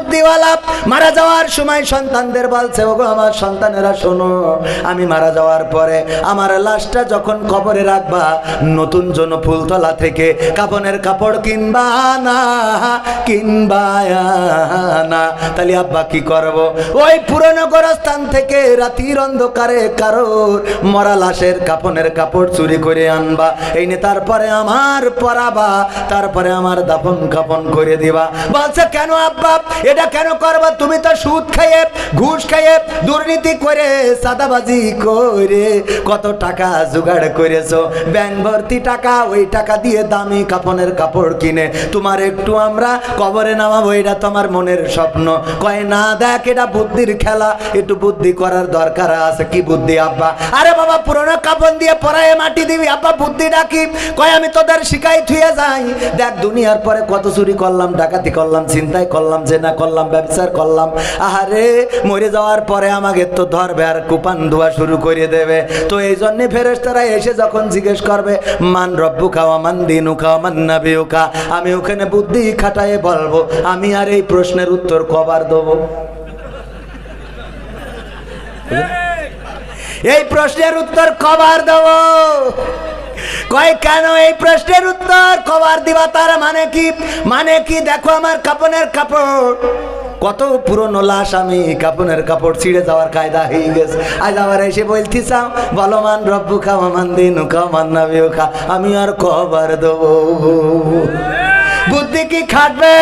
বুদ্ধিওয়ালা। মারা যাওয়ার সময় সন্তানদের বলছে, ওগো আমার সন্তানেরা, শোনো, আমি মারা যাওয়ার পরে আমার লাশটা যখন কবরে রাখবা, নতুন জন ফুলতলা থেকে কাপনের কাপড় কিনবা না কিনবা না। তাহলে আব্বা কি করব? ওই পুরনো গোরস্থান থেকে রাতির অন্ধকারে কারোর মরা লাশের কাপনের কাপড় চুরি করে আনবা। এই নে, তারপরে আমার পরাবা, তারপরে আমার দাফন কাপন করে দিবা। বলছে, কেন আব্বা? এটা কেন করবা? তুমি তো সুদ খাইয়ে, ঘুষ খাইয়ে, দুর্নীতি করে সাদাবাজি করে, কত টাকা জোগাড় করেছ? ব্যাংক ভর্তি টাকা, ওই টাকা দিয়ে দামি কাপনের কাপড় কিনে। তোমার একটু আমরা কবরে নামাবো, এটা তোমার মনের স্বপ্ন। কয়, না, দেখ, এটা বুদ্ধির খেলা। একটু বুদ্ধি করার দরকার আছে। কি বুদ্ধি, আব্বা? আরে বাবা, পুরনো কাপড় দিয়ে পরায় মাটি দিবি, আব্বা, বুদ্ধি ডাকি। কয়, আমি তোদের শিখাই থুয়ে যাই। দেখ, দুনিয়ার পরে কত চুরি করলাম, ডাকাতি করলাম চিন্তাই করলাম জেনা করলাম ব্যবসার করলাম। আহারে, মরে যাওয়ার পরে আমাকে তো ধরবে আর কুপান ধোয়া শুরু করে দেবে। তো এই জন্যে ফেরেস্তারা এসে যখন জিজ্ঞেস করবে, মান রব্বু খাওয়া মান দিনু খাওয়া মান নাবিউকা? আমি ওখানে বুদ্ধি খাটায়ে বলব, আমি আর এই প্রশ্নের উত্তর কবার দেবো? এই প্রশ্নের উত্তর কবার দেব? কয়, কেন এই প্রশ্নের উত্তর? কবার দিবা তার মানে কি? মানে কি? দেখো আমার কাপনের কাপড়। কত পুরনো লাশ আমি কাপনের কাপড় ছিঁড়ে যাওয়ার কায়দা হয়ে গেছে। আজ আবার এসে বলতে চাও বলো মান রব্বু খাওয়া মান দিন খা মান নাবিও খা আমি আর কবার দেবো। বুদ্ধি কি খাটবে?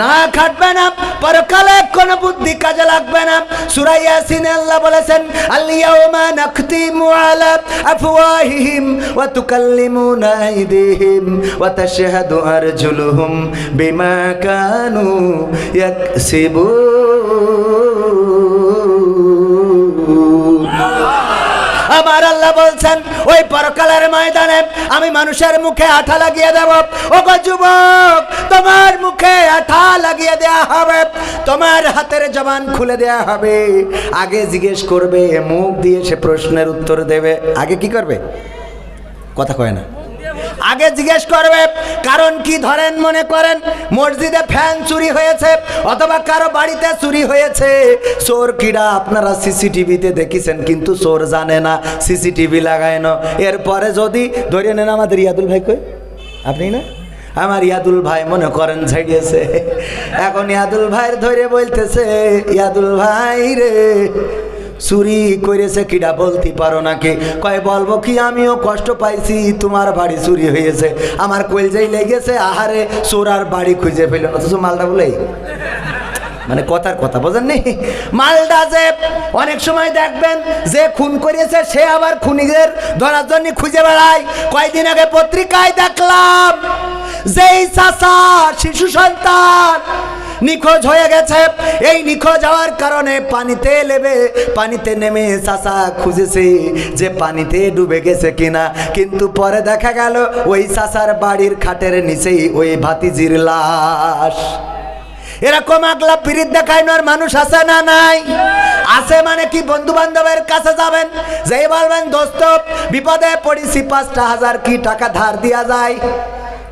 না খাটবে না, পরকালে কোন বুদ্ধি কাজে লাগবে না। সূরা ইয়াসিন আল্লাহ বলেছেন, আল-ইয়াউমা নাখতিমু আলা আফওয়াহিহিম ওয়া তুকাল্লিমুনা আইদিহিম ওয়া তাশহাদু আরজুলুহুম বিমা কানু ইয়াকসিবুন। আমার আল্লাহ বলছেন, ওই পরকালের ময়দানে আমি মানুষের মুখে আঠা লাগিয়ে দেব। ও যুবক, তোমার মুখে আঠা লাগিয়ে দেয়া হবে। তোমার হাতের জবান খুলে দেয়া হবে। আগে জিজ্ঞেস করবে, মুখ দিয়ে সে প্রশ্নের উত্তর দেবে। আগে কি করবে? কথা কয় না। আগে জিজ্ঞেস করবে, কারণ কি ধরেন মনে করেন মসজিদে ফ্যান চুরি হয়েছে, অথবা কারও বাড়িতে চুরি হয়েছে। চোর কিরা আপনারা সিসিটিভিতে দেখেছেন, কিন্তু চোর জানে না, সিসিটিভি লাগায় না। এরপরে যদি, ধরে নেন আমাদের ইয়াদুল ভাই কই? আপনি না? আমার ইয়াদুল ভাই মনে করেন ঝাড়িয়েছে এখন ইয়াদুল ভাইয়ের ধরে বলতেছে, ইয়াদুল ভাই রে চুরি করেছে কিডা বলতে পারো নাকি? কয়, বলব কি, আমিও কষ্ট পাইছি, তোমার বাড়ি চুরি হয়েছে। আমার কলজাই লেগেছে, আহারে, চোরার বাড়ি খুঁজে পেল। অথচ মালটা বলেই মানে কথার কথা, বোঝেননি? মালদা যে অনেক সময় দেখবেন, যে খুন করেছে, সে আবার খুনিদের ধরার জন্য খুঁজে বেড়ায়। কয়দিন আগে পত্রিকায় দেখলাম, যেই চাষা শিশু সন্তান নিখোঁজ হয়ে গেছে। এই নিখোঁজ হওয়ার কারণে পানিতে নেবে পানিতে নেমে চাষা খুঁজেছে যে পানিতে ডুবে গেছে কিনা। কিন্তু পরে দেখা গেল ওই চাষার বাড়ির খাটের নিচেই ওই ভাতিজির লাশ। এরকম আগলা দেখায় আর মানুষ আছে না নাই? আছে মানে কি বন্ধু বান্ধবের কাছে যাবেন? যেই বলবেন, দোস্ত, বিপদে পড়েছি, পাঁচটা হাজার কি টাকা ধার দিয়া যায়?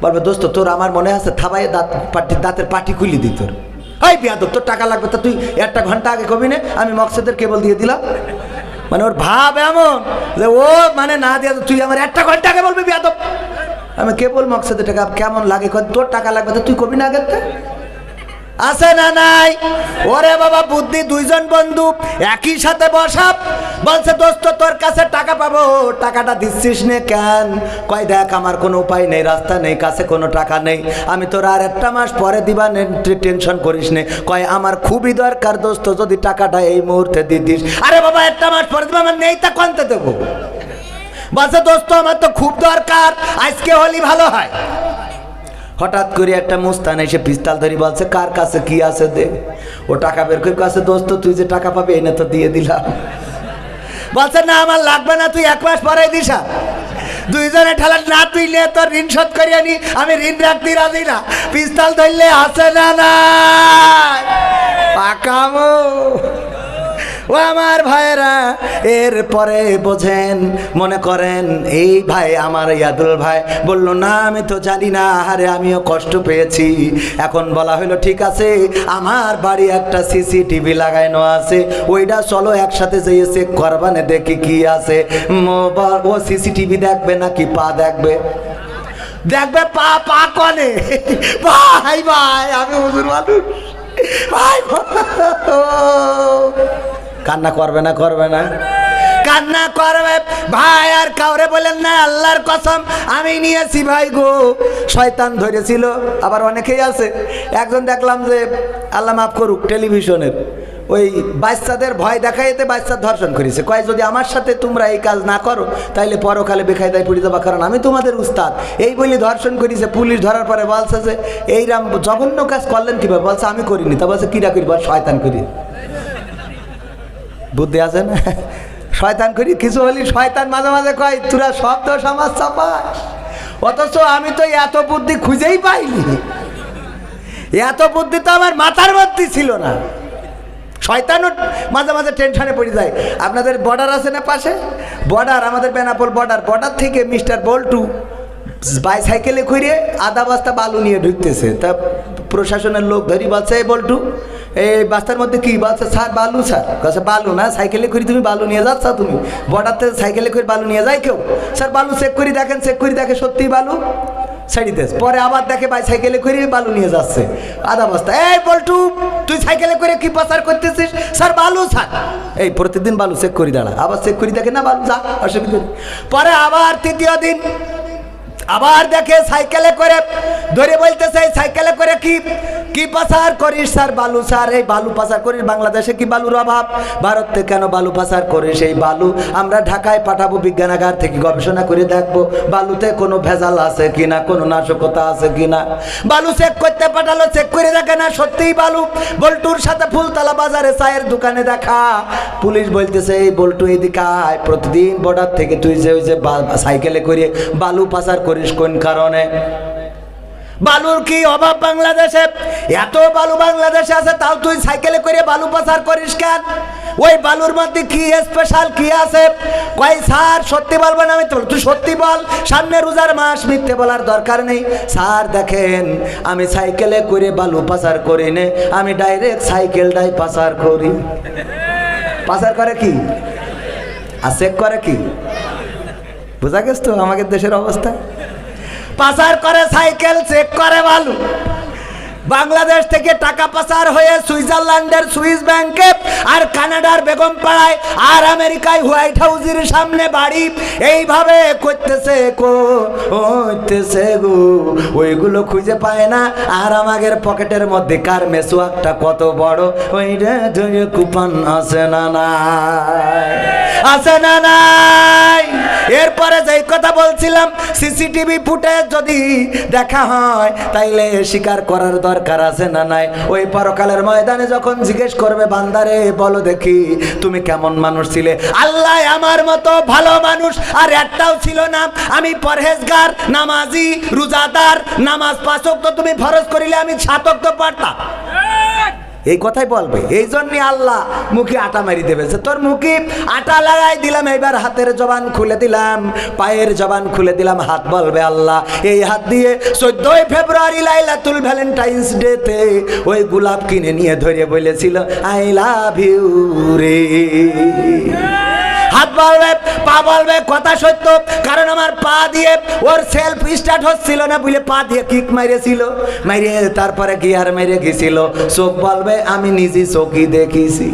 বলবে, দোস্ত, তোর আমার মনে আছে থাবাই দাঁত পাটি, দাঁতের পাটি খুলি দিই তোর এই বিয়াদ তোর টাকা লাগবে তা তুই একটা ঘণ্টা আগে কবি না, আমি মকসেদের কেবল দিয়ে দিলাম মানে ওর ভাব এমন যে ও মানে না দিয়া তুই আমার একটা ঘণ্টা আগে বলবি বিয়াদ আমি কেবল মকসেদের টাকা, কেমন লাগে তোর টাকা লাগবে তা তুই কবি না থেকে? আছে না নাই? ওরে বাবা, বুদ্ধি দুইজন বন্ধু একই সাথে বসা বলছে, দোস্ত, তোর কাছে টাকা পাবো। টাকাটা দিচ্ছিস নে কেন? কয়, দেখ, আমার কোনো উপায় নেই, রাস্তা নেই, কাছে কোনো টাকা নেই। আমি তোর আর একটা মাস পরে দিবা নে টেনশন করিস নে। কয়, আমার খুবই দরকার, দোস্ত, যদি টাকাটা এই মুহূর্তে দিয়ে দিস আরে বাবা, একটা মাস পরে দিবা আমার নেই তা কনতে দেবো? বলছে, দোস্ত, আমার তো খুব দরকার, আজকে হলি ভালো হয়। হঠাৎ করে একটা মুস্তান এসে পিস্তাল ধরি বলছে, কার কাছে কি আছে দে? ও টাকা বের করে কাছে দোস্ত, তুই যে টাকা পাবে, এনে তো দিয়ে দিলাম। বলছে, না, আমার লাগবে না, তুই এক মাস পরে দিস দুইজনে ঠেলা না তুই নে তোর ঋণ শোধ করিয়ে নি আমি ঋণ রাখতে রাজি না। পিস্তল ধরলে আছে না না পাকামো। ও আমার ভাইয়েরা, এরপরে বোঝেন, মনে করেন, এই ভাই আমার ইয়াদুল ভাই বলল, না, আমি তো জানি না আরে আমিও কষ্ট পেয়েছি। এখন বলা হলো ঠিক আছে, আমার বাড়ি একটা সিসিটিভি লাগানো আছে ওইটা চলো একসাথে যেয়ে চেক করবানে, দেখি কি আছে। ও সিসিটিভি দেখবে নাকি পা দেখবে? দেখবে পা পা কনে? ভাই ভাই, আমি মানুষ। ভাই কান্না করবে না করবে না। কান্না করবে। ভাই, আর কাউরে বলেন না, আল্লাহর কসম, আমি নিয়েছি ভাই গো। শয়তান ধরেছিল, আবার অনেকেই আছে। একজন দেখলাম যে, আল্লাহ মাফ করুক, টেলিভিশনের। ওই বাচ্চাদের ভয় দেখাইতে বাচ্চার ধর্ষণ করেছে। কয়, যদি আমার সাথে তোমরা এই কাজ না করো, তাইলে পরকালে বেকায়দায় পড়ে যাবা। কারণ আমি তোমাদের উস্তাদ। এই বলি ধর্ষণ করেছে, পুলিশ ধরার পরে বলছে যে এইরাম জঘন্য কাজ করলেন কীভাবে? বলছে, আমি করিনি। তা বলছে কিরা করি শয়তান করি বুদ্ধি আছে না? শয়তান করি কিছু হলি শয়তান মাঝে মাঝে কয়, তোরা সব তো সমাজ চাপাস। অথচ আমি তো এত বুদ্ধি খুঁজেই পাইনি। এত বুদ্ধি তো আমার মাথার মধ্যে ছিল না। শয়তানও মাঝে মাঝে টেনশনে পড়ে যায়। আপনাদের বর্ডার আছে না পাশে? বর্ডার আমাদের বেনাপোল বর্ডার বর্ডার থেকে মিস্টার বল্টু বাইসাইকেলে করে আধা বস্তা বালু নিয়ে ঢুকতেছে। তা প্রশাসনের লোক ধরি বলছে, এই বল্টু, এই বাস্তার মধ্যে কি বলছে? স্যার, বালু, স্যার। কাছে বালু না, সাইকেলে করে তুমি বালু নিয়ে যাচ্ছ তুমি। বর্ডার থেকে সাইকেলে করে বালু নিয়ে যায় কেউ? স্যার, বালু চেক করে, দেখেন, চেক করে, দেখে সত্যি বালু? ছাড়িতে পরে আবার দেখে ভাই সাইকেলে করে বালু নিয়ে যাচ্ছে। আধা বস্তা, এই বল্টু, তুই সাইকেলে করে কি প্রচার করতেছিস? স্যার, বালু, স্যার। এই প্রতিদিন বালু চেক করি, দাঁড়া, আবার চেক করি, দেখে না বালু, যা, অসুবিধা। পরে আবার তৃতীয় দিন আবার দেখে সাইকেলে করে, ধরে বলতেছে, সাইকেলে করে কি? কি পাচার করিস স্যার বালু? স্যার, এই বালু পাচার করিস বাংলাদেশে কি বালুর অভাব? ভারতে কেন বালু পাচার করিস এই বালু? আমরা ঢাকায় পাঠাবো বিজ্ঞানাগার থেকে গবেষণা করে দেখব বালুতে কোনো ভেজাল আছে কিনা, কোনো নাশকতা আছে কিনা। বালু চেক করতে পাঠালো চেক করে দেখে না, সত্যিই বালু। বল্টুর সাথে ফুলতলা বাজারে চায়ের দোকানে দেখা। পুলিশ বলতেছে, এই বল্টু এদিকে প্রতিদিন বর্ডার থেকে তুই যে ওই যে সাইকেলে করে বালু পাচার করিস কোন কারণে? বালুর কি অভাব বাংলাদেশে? এত বালু বাংলাদেশে আছে, তাও তুই সাইকেলে করে বালু পাচার করিস কেন? ওই বালুর মধ্যে কি স্পেশাল কি আছে? কয়, স্যার, সত্যি বলব না আমি তো, তুই সত্যি বল, সামনে রোজার মাস, মিথ্যে বলার দরকার নেই। স্যার, দেখেন, আমি সাইকেলে করে বালু পাচার করি নে আমি ডাইরেক্ট সাইকেলটাই পাচার করি। পাচার করে কি? আর চেক করে কি? বোঝা গেছ তো আমাদের দেশের অবস্থা? পাচার করে সাইকেল চেক করে বালু। বাংলাদেশ থেকে টাকা পাচার হয়ে সুইজারল্যান্ডের সুইস ব্যাংকে আর কানাডার বেগম পাড়ায় আর আমেরিকায় হোয়াইট হাউসের সামনে বাড়ি। এইভাবে করতেছে কো হইতেছে গো। ওইগুলো খুঁজে পায় না। আর আমাদের পকেটের মধ্যে কার মেসোয়াকটা কত বড়? ওইটা ধরে কুপন আছে না নাই? আছে না নাই? এরপরে যেই কথা বলছিলাম, সিসিটিভি ফুটে যদি দেখা হয়, তাইলে স্বীকার করার দরকার আছে না নাই? ওই পরকালের ময়দানে যখন জিজ্ঞেস করবে, বান্দারে, বলো দেখি, তুমি কেমন মানুষ ছিলে? আল্লাহ আমার মতো ভালো মানুষ আর একটাও ছিল না। আমি পরহেজগার, নামাজি, রোজাদার, নামাজ পাচক তো তুমি ফরজ করিলে আমি ছাতক তো পারতাম এই কথাই বলবে। এই জন্যে আল্লাহ মুখে আটা মারি দেবে যে তোর মুখে আটা লাগাই দিলাম, এবার হাতের জবান খুলে দিলাম, পায়ের জবান খুলে দিলাম, হাত বলবে আল্লাহ। এই হাত দিয়ে চোদ্দই ফেব্রুয়ারি লাইলাতুল ভ্যালেন্টাইন্স ডেতে ওই গোলাপ কিনে নিয়ে ধরে বলেছিল, আই লাভ ইউ রে। হাত বাড়বে, পা বাড়বে, কথা সত্য। কারণ আমার পা দিয়ে ওর সেলফ স্টার্ট হচ্ছিল না বুঝলে পা দিয়ে কিক মাইরেছিল। মাইরে তারপরে গিয়ার মেরে গেছিল। চোখ বলবে, আমি নিজে চোখই দেখিছি।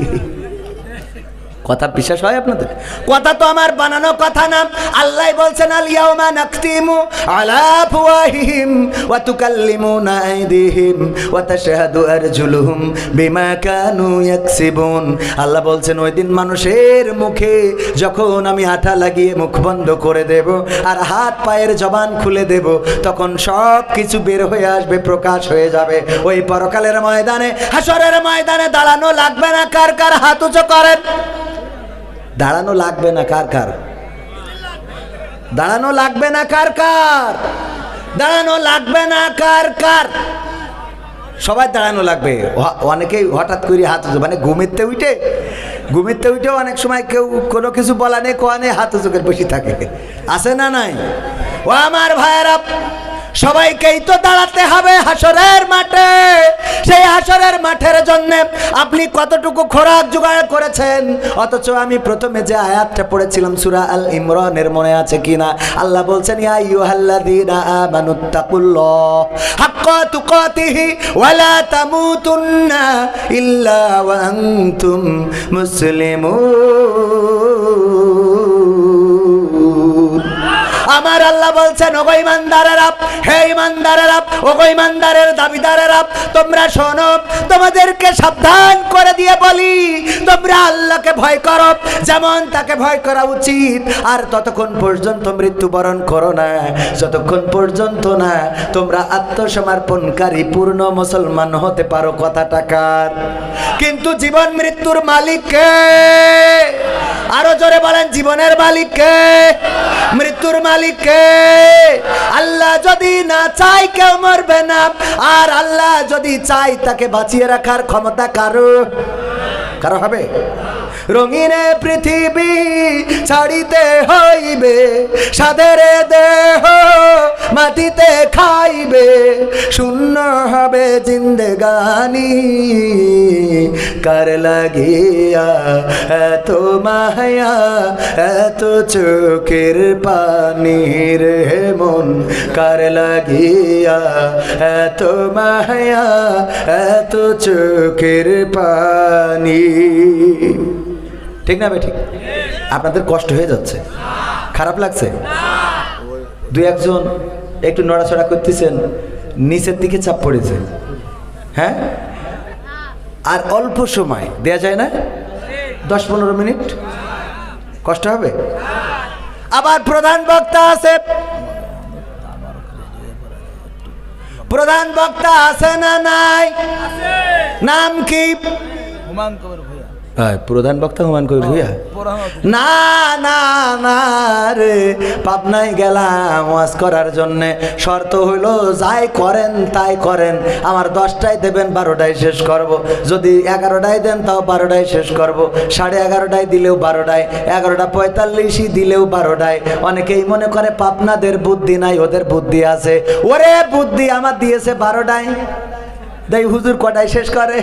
কথা বিশ্বাস হয় আপনাদের? কথা তো আমার বানানো কথা না। আল্লাহ বলছেন আল ইয়াউমা নাকতিমু আলা আফওয়াহিহিম ওয়া তুকাল্লিমুনা আইদিহিম ওয়া তাশহাদু আরজুলুহুম বিমা কানু ইয়াকসিবুন। আল্লাহ বলছেন, ওই দিন মানুষের মুখে যখন আমি আঠা লাগিয়ে মুখ বন্ধ করে দেব আর হাত পায়ের জবান খুলে দেব, তখন সব কিছু বের হয়ে আসবে, প্রকাশ হয়ে যাবে। ওই পরকালের ময়দানে, হাসরের ময়দানে দাঁড়ানো লাগবে না। কার কার হাত উঁচু করেন? দাঁড়ানো লাগবে না কার কার? দাঁড়ানো লাগবে না কার কার? দাঁড়ানো লাগবে না কার কার? সবাই দাঁড়ানো লাগবে। অনেকেই হঠাৎ করে হাত উঁচু মানে ঘুমিতে উঠে ঘুমিতে উঠেও অনেক সময় কেউ কোনো কিছু বলা নেই, কোয়া নেই, হাত উঁচুকে বসে থাকে। আছে না নাই? ও আমার ভাইয়েরা সবাইকেই তো দাঁড়াতে হবে হাসরের মাঠে। সেই হাসরের মাঠের জন্য আপনি কতটুকু খোরাক জোগাড় করেছেন? অথচ আমি প্রথমে যে আয়াতটা পড়েছিলাম, সুরা আল ইমরানের মনে আছে কিনা? আল্লাহ বলছেন, ইয়া আইয়ুহাল্লাযীনা আমানুত্তাকুল্লাহ হাক্কা তুকাতিহি ওয়ালা তামুতুন্না ইল্লা ওয়া আনতুম মুসলিমুন। আমার আল্লাহ বলছেন, ওগো ইমানদারেরা হে ইমানদারেরা ওগো ইমানদারের দাবিদারেরা তোমরা শোনো, তোমাদেরকে সাবধান করে দিয়ে বলি, তোমরা আল্লাহকে ভয় করো, যেমন তাকে ভয় করা উচিত। আর ততক্ষণ পর্যন্ত মৃত্যুবরণ করো না, যতক্ষণ পর্যন্ত না তোমরা আত্মসমর্পণকারী পূর্ণ মুসলমান হতে পারো কথা টাকার কিন্তু জীবন মৃত্যুর মালিককে আরও জোরে বলেন, জীবনের মালিককে মৃত্যুর মালিককে আল্লাহ যদি না চাই কেউ মরবে না। আর আল্লাহ যদি চাই তাকে বাঁচিয়ে রাখার ক্ষমতা কারও? কারও হবে? রঙিনে পৃথিবী ছাড়িতে হইবে, সাদের দেহ মাটিতে খাইবে, শূন্য হবে জিন্দেগানি। কার লাগিয়া এত মায়া, এত চোখের পানি রে মন। কার লাগিয়া এত মায়া, এত চোখের পানি। ঠিক না ঠিক। আপনাদের কষ্ট হয়ে যাচ্ছে। খারাপ লাগছে? দুই একজন একটু নড়াচড়া করতেছেন, নিচের দিকে চাপ পড়েছে। হ্যাঁ? আর অল্প সময়, দেয়া যায় না? দশ পনেরো মিনিট? কষ্ট হবে? আবার প্রধান বক্তা আছে। প্রধান বক্তা আছে না নাই? নাম কি? হ্যাঁ, প্রধান বক্তা হুমান কবি ভুইয়া? না না না রে পাবনায় গেলাম ওয়াজ করার জন্য। শর্ত হইল যাই করেন তাই করেন। আমার দশটায় দেবেন বারোটায় শেষ করব। যদি এগারোটায় দেন তাও বারোটায় শেষ করব। সাড়ে এগারোটায় দিলেও বারোটায় এগারোটা পঁয়তাল্লিশই দিলেও বারোটায়। অনেকেই মনে করে পাবনাদের বুদ্ধি নাই ওদের বুদ্ধি আছে। ওরে বুদ্ধি আমার দিয়েছে বারোটায়। দেই হুজুর কটায় শেষ করে?